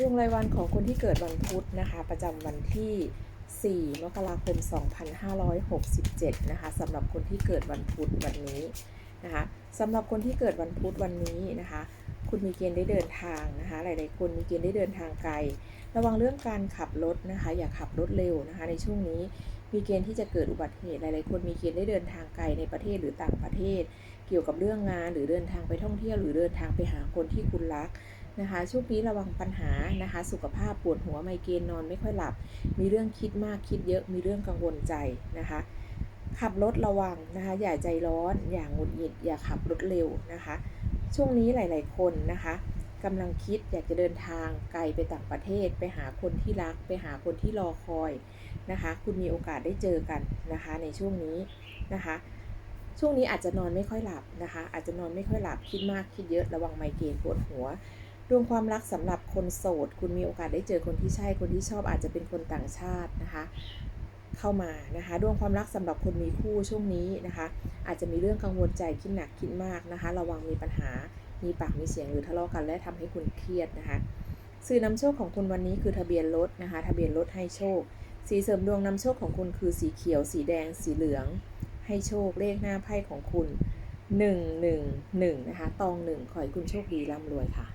ดวงรายวันของคนที่เกิดวันพุธนะคะ ประจำวันที่ 4 มกราคม 2567 นะคะสำหรับคนที่เกิดวันพุธวันนี้นะคะสำหรับคนที่เกิดวันพุธวันนี้นะคะ คุณมีเกณฑ์ได้เดินทางนะคะ หลาย ๆ คนมีเกณฑ์ได้เดินทางไกล ระวังเรื่องการขับรถนะคะ อย่าขับรถเร็วนะคะ ในช่วงนี้มีเกณฑ์ที่จะเกิดอุบัติเหตุ หลาย ๆ คนมีเกณฑ์ได้เดินทางไกลในประเทศหรือต่างประเทศ เกี่ยวกับเรื่องงานหรือเดินทางไปท่องเที่ยวหรือเดินทางไปหาคนที่คุณรัก นะคะช่วงนี้ระวังปัญหานะคะ สุขภาพปวดหัวไมเกรนนอนไม่ค่อยหลับ มีเรื่องคิดมากคิดเยอะมีเรื่องกังวลใจนะคะ ขับรถระวังนะคะ อย่าใจร้อน อย่างหงุดหงิด อย่าขับรถเร็วนะคะ ช่วงนี้หลาย ๆ คนนะคะกำลังคิดอยากจะเดินทางไกลไปต่างประเทศ ไปหาคนที่รัก ไปหาคนที่รอคอยนะคะ คุณมีโอกาสได้เจอกันนะคะ ในช่วงนี้นะคะ ช่วงนี้อาจจะนอนไม่ค่อยหลับนะคะ อาจจะนอนไม่ค่อยหลับคิดมากคิดเยอะระวังไมเกรนปวดหัว ดวงความรักสำหรับคนโสด คุณมีโอกาสได้เจอคนที่ใช่คนที่ชอบอาจจะเป็นคนต่างชาตินะคะ เข้ามานะคะดวงความรักสำหรับคนมีคู่ช่วงนี้นะคะ อาจจะมีเรื่องกังวลใจคิดหนักคิดมากนะคะ ระวังมีปัญหามีปากมีเสียงหรือทะเลาะกันและทำให้คุณเครียดนะคะสื่อนำโชคของคุณวันนี้คือทะเบียนรถนะคะ ทะเบียนรถให้โชค สีเสริมดวงนำโชคของคุณคือสีเขียว สีแดง สีเหลือง ให้โชคเลขหน้าไพ่ของคุณ 1 1 1 นะคะตองหนึ่งขอให้คุณโชคดีร่ำรวยค่ะ